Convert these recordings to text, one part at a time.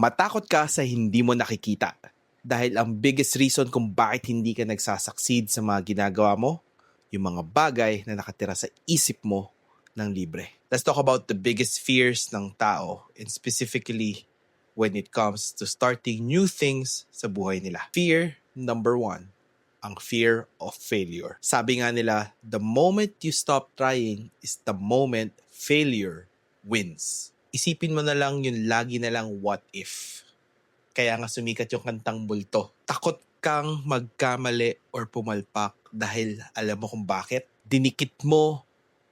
Matakot ka sa hindi mo nakikita. Dahil ang biggest reason kung bakit hindi ka nagsasucceed sa mga ginagawa mo, yung mga bagay na nakatira sa isip mo ng libre. Let's talk about the biggest fears ng tao and specifically when it comes to starting new things sa buhay nila. Fear number one, ang fear of failure. Sabi nga nila, the moment you stop trying is the moment failure wins. Isipin mo na lang yung lagi na lang what if. Kaya nga sumikat yung kantang bulto. Takot kang magkamali or pumalpak dahil alam mo kung bakit. Dinikit mo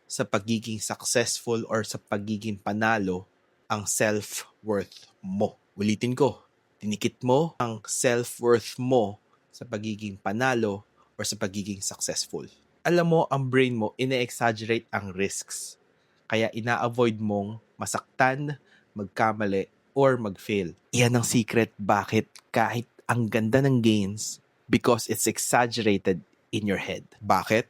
sa pagiging successful or sa pagiging panalo ang self-worth mo. Ulitin ko, dinikit mo ang self-worth mo sa pagiging panalo or sa pagiging successful. Alam mo, ang brain mo, ine-exaggerate ang risks. Kaya ina-avoid mong masaktan, magkamali, or mag-fail. Iyan ang secret bakit kahit ang ganda ng gains because it's exaggerated in your head. Bakit?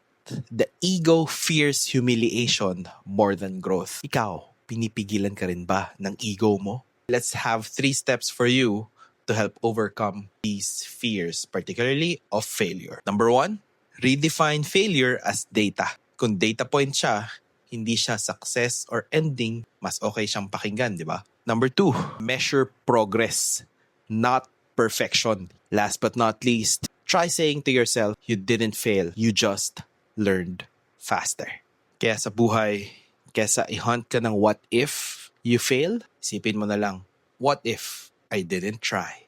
The ego fears humiliation more than growth. Ikaw, pinipigilan ka rin ba ng ego mo? Let's have three steps for you to help overcome these fears, particularly of failure. Number one, redefine failure as data. Kung data point siya, hindi siya success or ending, mas okay siyang pakinggan, di ba? Number two, measure progress, not perfection. Last but not least, try saying to yourself, you didn't fail, you just learned faster. Kaya sa buhay, kesa i-hunt ka ng what if you fail, isipin mo na lang, what if I didn't try?